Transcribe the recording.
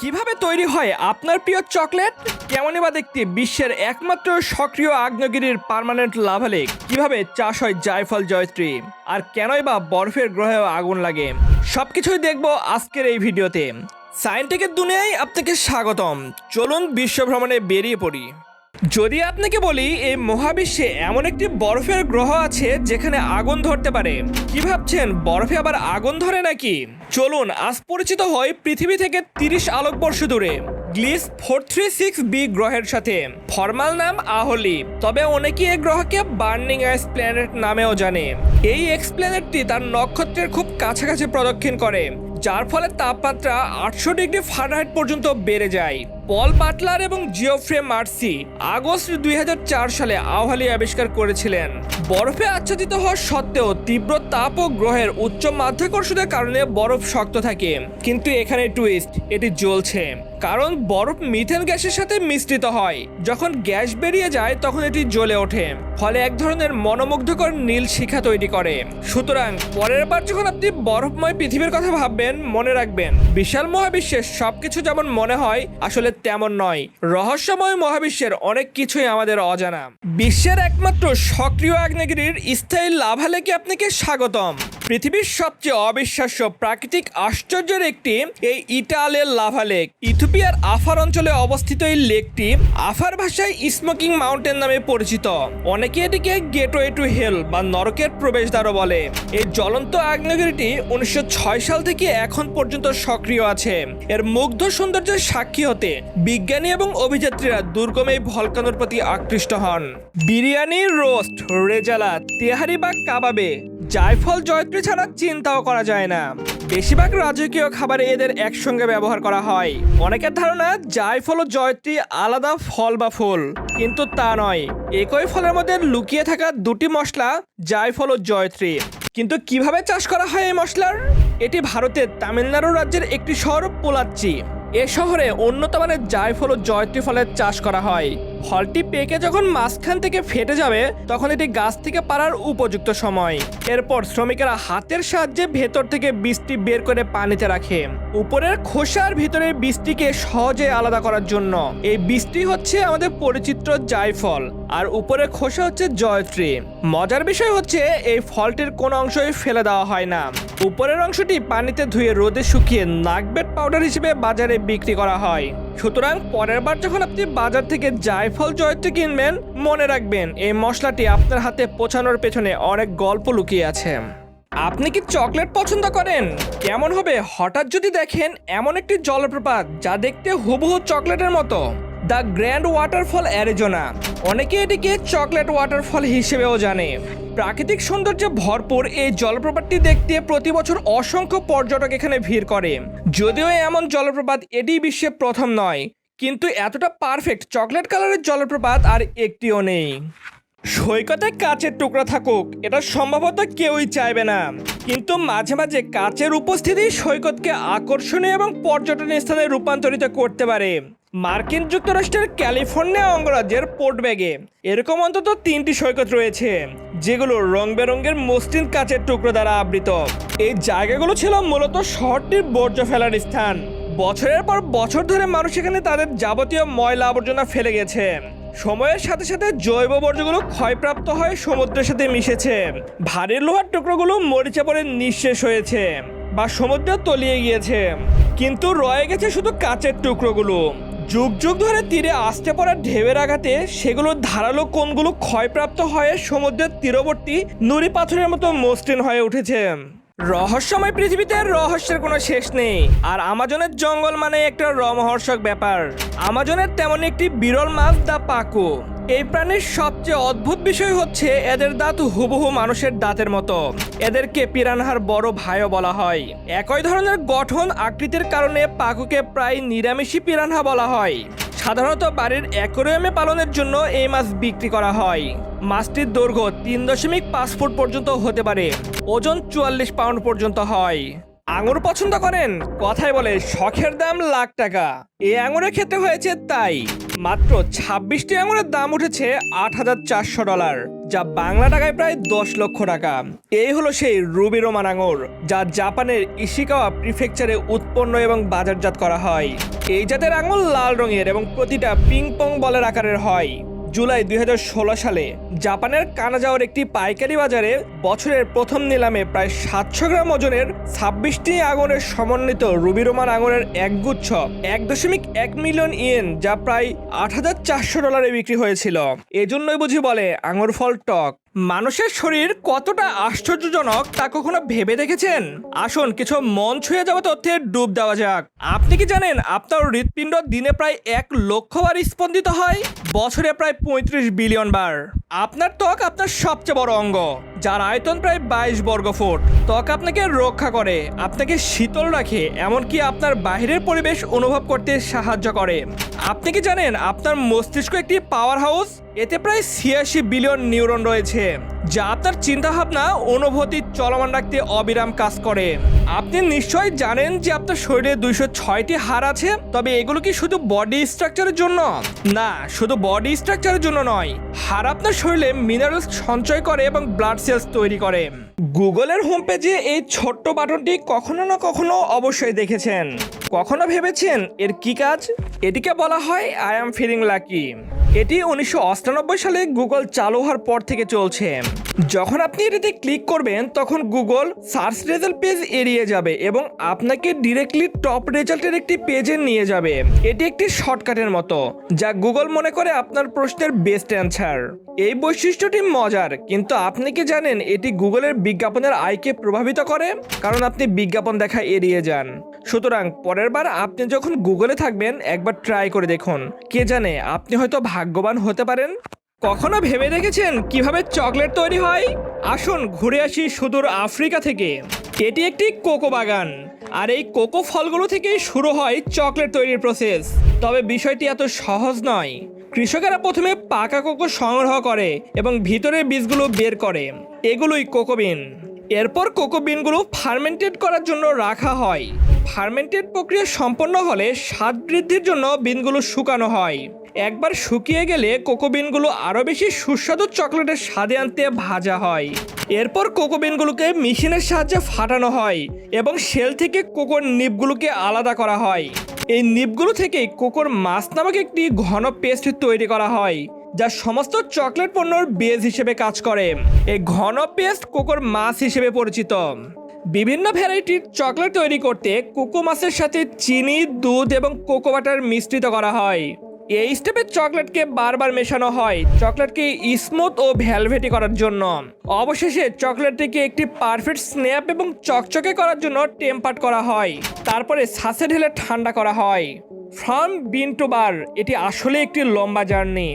কীভাবে তৈরি হয় আপনার প্রিয় চকলেট? কেমনই বা দেখতে বিশ্বের একমাত্র সক্রিয় আগ্নেয়গিরির পারমানেন্ট লাভালেক কীভাবে চাষ হয় জায়ফল জয়ত্রী? আর কেনই বা বরফের গ্রহেও আগুন লাগে? সবকিছুই দেখব আজকের এই ভিডিওতে। সায়েন্টিকের দুনিয়ায় আপনাকে স্বাগতম। চলুন বিশ্ব ভ্রমণে বেরিয়ে পড়ি। যদি আপনাকে বলি, এই মহাবিশ্বে এমন একটি বরফের গ্রহ আছে যেখানে আগুন ধরতে পারে। কি ভাবছেন, বরফে আবার আগুন ধরে নাকি? চলুন, আজ পরিচিত হয় পৃথিবী থেকে তিরিশ আলোকবর্ষ দূরে, Gliese four three six B গ্রহের সাথে। ফর্মাল নাম আহলি, তবে অনেকে এই গ্রহকে বার্নিং আইস প্ল্যানেট নামেও জানে। এই এক্স প্ল্যানেটটি তার নক্ষত্রের খুব কাছাকাছি প্রদক্ষিণ করে। যার ফলে তাপমাত্রা আটশো ডিগ্রি ফারেনহাইট পর্যন্ত বেড়ে যায়। পল বাটলার এবং জিওফ্রে মার্সি আগস্ট দুই হাজার চার সালে আহ্বালি আবিষ্কার করেছিলেন। বরফে আচ্ছাদিত হওয়া সত্ত্বেও তীব্র তাপ ও গ্রহের উচ্চ মাধ্যাকর্ষণের কারণে বরফ শক্ত থাকে। কিন্তু এখানে টুইস্ট এটি জ্বলছে। কারণ বরফ মিথেন গ্যাসের সাথে মিশ্রিত হয়। যখন গ্যাস বেরিয়ে যায়, তখন এটি জ্বলে ওঠে। ফলে এক ধরনের মনোমুগ্ধকর নীল শিখা তৈরি করে। সুতরাং পরের বার যখন আপনি বরফময় পৃথিবীর কথা ভাববেন মনে রাখবেন, বিশাল মহাবিশ্বের সবকিছু যেমন মনে হয়, আসলে তেমন নয়। রহস্যময় মহাবিশ্বের অনেক কিছুই আমাদের অজানা। বিশ্বের একমাত্র সক্রিয় আগ্নেয়গিরির স্থায়ী লাভা লেকে আপনাকে স্বাগতম। পৃথিবীর সবচেয়ে অবিশ্বাস্য প্রাকৃতিক আশ্চর্যের একটি এই ইটালের লাভা লেক। আফার অঞ্চলে অবস্থিত এই লেকটি আফার ভাষায় স্মোকিং মাউন্টেন নামে পরিচিত। অনেকে এটিকে গেটওয়ে টু হেল বা নরকের প্রবেশদ্বারও বলে। এই জ্বলন্ত আগ্নেয়গিরিটি উনিশশো ছয় সাল থেকে এখন পর্যন্ত সক্রিয় আছে। এর মুগ্ধ সৌন্দর্যের সাক্ষী হতে বিজ্ঞানী এবং অভিযাত্রীরা দুর্গম এই ভলকানোর প্রতি আকৃষ্ট হন। বিরিয়ানি, রোস্ট, রেজালা, তেহারি বা কাবাবে জায়ফল, জয়ত্রী ছাড়া চিন্তাও করা যায় না। বেশিরভাগ রাজকীয় খাবারে এদের একসঙ্গে ব্যবহার করা হয়। অনেকের ধারণা, জায়ফল ও জয়ত্রী আলাদা ফল বা ফুল। কিন্তু তা নয়। একই ফলের মধ্যে লুকিয়ে থাকা দুটি মশলা, জায়ফল ও জয়ত্রী। কিন্তু কীভাবে চাষ করা হয় এই মশলার? এটি ভারতের তামিলনাড়ু রাজ্যের একটি শহর, পোলাচ্চি। এ শহরে উন্নত মানের জায়ফল ও জয়ত্রী ফলের চাষ করা হয়। ফলটি পেকে যখন মাঝখান থেকে ফেটে যাবে, তখন এটি গাছ থেকে পারার উপযুক্ত সময়। এরপর শ্রমিকেরা হাতের সাহায্যে ভেতর থেকে বীজটি বের করে পানিতে রাখে। উপরের খোসার ভিতরের বীজটিকে সহজে আলাদা করার জন্য। এই বীজটি হচ্ছে আমাদের পরিচিত জায়ফল, আর উপরের খোসা হচ্ছে জয়ত্রী। মজার বিষয় হচ্ছে, এই ফলটির কোনো অংশই ফেলে দেওয়া হয় না। উপরের অংশটি পানিতে ধুয়ে রোদে শুকিয়ে নাকবেট পাউডার হিসেবে বাজারে বিক্রি করা হয়। সুতরাং পরের বার যখন আপনি বাজার থেকে জায়ফল জয়ত্রী কিনবেন, মনে রাখবেন এই মশলাটি আপনার হাতে পৌঁছানোর পেছনে অনেক গল্প লুকিয়ে আছে। আপনি কি চকলেট পছন্দ করেন? কেমন হবে? হঠাৎ যদি দেখেন এমন একটি জলপ্রপাত যা দেখতে হুবহু চকলেটের মতো। The grand waterfall Arizona. অনেকে এটিকে চকলেট ওয়াটারফল হিসেবেও জানে। প্রাকৃতিক সৌন্দর্যে ভরপুর এই জলপ্রপাতটি দেখতে প্রতি বছর অসংখ্য পর্যটক এখানে ভিড় করে। যদিও এমন জলপ্রপাত এটি বিশ্বে প্রথম নয়, কিন্তু এতটা পারফেক্ট চকলেট কালারের জলপ্রপাত আর একটিও নেই। সৈকতে কাচের টুকরা থাকুক, এটা সম্ভবত কেউই চাইবে না। কিন্তু মাঝে মাঝে কাচের উপস্থিতি সৈকতকে আকর্ষণীয় এবং পর্যটন স্থানে রূপান্তরিত করতে পারে। মার্কিন যুক্তরাষ্ট্রের ক্যালিফোর্নিয়া অঙ্গরাজ্যের পোর্ট ব্যাগে এরকম অন্তত তিনটি সৈকত রয়েছে। যেগুলো রং বেরঙের মসৃণ কাচের টুকরো দ্বারা আবৃত। এই জায়গাগুলো ছিল মূলত শহরটির বর্জ্য ফেলার স্থান। বছরের পর বছর ধরে মানুষ এখানে তাদের যাবতীয় ময়লা আবর্জনা ফেলে গেছে। সময়ের সাথে সাথে জৈব বর্জ্যগুলো ক্ষয়প্রাপ্ত হয়ে সমুদ্রের সাথে মিশেছে। ভারী লোহার টুকরোগুলো মরিচা পরে নিঃশেষ হয়েছে বা সমুদ্রে তলিয়ে গিয়েছে। কিন্তু রয়ে গেছে শুধু কাচের টুকরোগুলো। যুগ যুগ ধরে তীরে আসতে পড়া ঢেউয়ের আঘাতে সেগুলো ধারালো কোণগুলো ক্ষয়প্রাপ্ত হয়ে সমুদ্রের তীরবর্তী নুড়ি পাথরের মতো মসৃণ হয়ে উঠেছে। রহস্যময় পৃথিবীতে রহস্যের কোনো শেষ নেই। আর আমাজনের জঙ্গল মানে একটা রমহর্ষক ব্যাপার। আমাজনের তেমন একটি বিরল মাছ দা পাকো। এই প্রাণীর সবচেয়ে অদ্ভুত বিষয় হচ্ছে এদের দাঁত হুবহু মানুষের দাঁতের মতো। এদেরকে পিরানহার বড় ভাইও বলা হয়। একই ধরনের গঠন আকৃতির কারণে পাকুকে প্রায় নিরামিষী পিরানহা বলা হয়। সাধারণত বাড়ির অ্যাকোরিয়ামে পালনের জন্য এই মাছ বিক্রি করা হয়। মাছটির দৈর্ঘ্য তিন দশমিক পাঁচ ফুট পর্যন্ত হতে পারে। ওজন চুয়াল্লিশ পাউন্ড পর্যন্ত হয়। আঙুর পছন্দ করেন? কথায় বলে, শখের দাম লাখ টাকা। এ আঙুরের ক্ষেত্রে হয়েছে তাই। মাত্র ছাব্বিশটি আঙুরের দাম উঠেছে আট হাজার চারশো ডলার, যা বাংলা টাকায় প্রায় দশ লক্ষ টাকা। এই হলো সেই রুবি রোমান আঙুর, যা জাপানের ইশিকাওয়া প্রিফেকচারে উৎপন্ন এবং বাজারজাত করা হয়। এই জাতের আঙুর লাল রঙের এবং প্রতিটা পিং পং বলের আকারের হয়। জুলাই দুই হাজার ষোলো সালে জাপানের কানাজাওয়ার একটি পাইকারি বাজারে বছরের প্রথম নিলামে প্রায় সাতশো গ্রাম ওজনের ছাব্বিশটি আগুনের সমন্বিত রুবি রোমান আঙুরের একগুচ্ছ, এক দশমিক এক মিলিয়ন ইয়েন, যা প্রায় আট হাজার চারশো ডলারে বিক্রি হয়েছিল। এজন্যই বুঝি বলে আঙুর ফল টক। মানুষের শরীর কতটা আশ্চর্যজনক তা কখনো ভেবে দেখেছেন? আসুন, কিছু মন ছুঁয়ে যাওয়া তথ্যে ডুব দেওয়া যাক। আপনি কি জানেন আপনার হৃৎপিণ্ড দিনে প্রায় এক লক্ষ বার স্পন্দিত হয়? বছরে প্রায় পঁয়ত্রিশ বিলিয়ন বার। আপনার ত্বক আপনার সবচেয়ে বড় অঙ্গ, যার আয়তন প্রায় বাইশ বর্গ ফুট। ত্বক আপনাকে রক্ষা করে, আপনাকে শীতল রাখে, এমনকি আপনার বাহিরের পরিবেশ অনুভব করতে সাহায্য করে। আপনি কি জানেন, আপনার মস্তিষ্ক একটি পাওয়ার হাউস এতে প্রায় ছিয়াশি বিলিয়ন নিউরন রয়েছে। যা আপনার চিন্তাভাবনা অনুভূতি চলমান রাখতে অবিরাম কাজ করে। আপনি নিশ্চয়ই জানেন যে আপনার শরীরে দুইশো ছয়টি হাড় আছে, তবে এগুলো কি শুধু বডি স্ট্রাকচারের জন্য? না, শুধু বডি স্ট্রাকচারের জন্য নয়, হাড় আপনার শরীরে মিনারেলস সঞ্চয় করে এবং ব্লাড সেলস তৈরি করে। গুগলের হোম পেজে এই ছোট্ট বাটনটি কখনো না কখনো অবশ্যই দেখেছেন। কখনো ভেবেছেন এর কি কাজ? এটিকে বলা হয় আই অ্যাম ফিলিং লাকি এটি উনিশশো সালে গুগল চালু হওয়ার পর থেকে চলছে। যখন আপনি এটিতে ক্লিক করবেন, তখন গুগল সার্চ রেজাল্ট পেজ এড়িয়ে যাবে এবং আপনাকে ডিরেক্টলি টপ রেজাল্টের একটি পেজে নিয়ে যাবে। এটি একটি শর্টকাটের মতো, যা গুগল মনে করে আপনার প্রশ্নের বেস্ট অ্যান্সার এই বৈশিষ্ট্যটি মজার, কিন্তু আপনি কি জানেন এটি গুগলের বিজ্ঞাপনের আয়কে প্রভাবিত করে? কারণ আপনি বিজ্ঞাপন দেখা এড়িয়ে যান। সুতরাং পরের বার আপনি যখন গুগলে থাকবেন, একবার ট্রাই করে দেখুন। কে জানে, আপনি হয়তো ভাগ্যবান হতে পারেন? কখনো ভেবে দেখেছেন কীভাবে চকলেট তৈরি হয়? আসুন ঘুরে আসি সুদূর আফ্রিকা থেকে। এটি একটি কোকো বাগান। আর এই কোকো ফলগুলো থেকেই শুরু হয় চকলেট তৈরির প্রসেস তবে বিষয়টি এত সহজ নয়। কৃষকেরা প্রথমে পাকা কোকো সংগ্রহ করে এবং ভিতরের বীজগুলো বের করে। এগুলোই কোকোবিন এরপর কোকো বিনগুলো ফার্মেন্টেড করার জন্য রাখা হয়। ফার্মেন্টেড প্রক্রিয়া সম্পন্ন হলে স্বাদ বৃদ্ধির জন্য বিনগুলো শুকানো হয়। একবার শুকিয়ে গেলে কোকোবিনগুলো আরও বেশি সুস্বাদু চকলেটের স্বাদে আনতে ভাজা হয়। এরপর কোকোবিনগুলোকে মেশিনের সাহায্যে ফাটানো হয় এবং শেল থেকে কোকোর নিপগুলোকে আলাদা করা হয়। এই নিপগুলো থেকে কোকোর মাছ নামক একটি ঘন পেস্ট তৈরি করা হয়, যা সমস্ত চকলেট পণ্যর বেজ হিসেবে কাজ করে। এই ঘন পেস্ট কোকোর মাছ হিসেবে পরিচিত। বিভিন্ন ভ্যারাইটির চকলেট তৈরি করতে কোকো মাছের সাথে চিনি, দুধ এবং কোকো বাটার মিশ্রিত করা হয়। এই স্টেপে চকলেটকে বারবার মেশানো হয়। চকলেটকে স্মুথ ও ভ্যালভেটি করার জন্য। অবশেষে চকলেটটিকে একটি পারফেক্ট স্ন্যাপ এবং চকচকে করার জন্য টেম্পার্ট করা হয়। তারপরে ছাঁচে ঢেলে ঠান্ডা করা হয়। ফ্রম বিন টু বার এটি আসলে একটি লম্বা জার্নি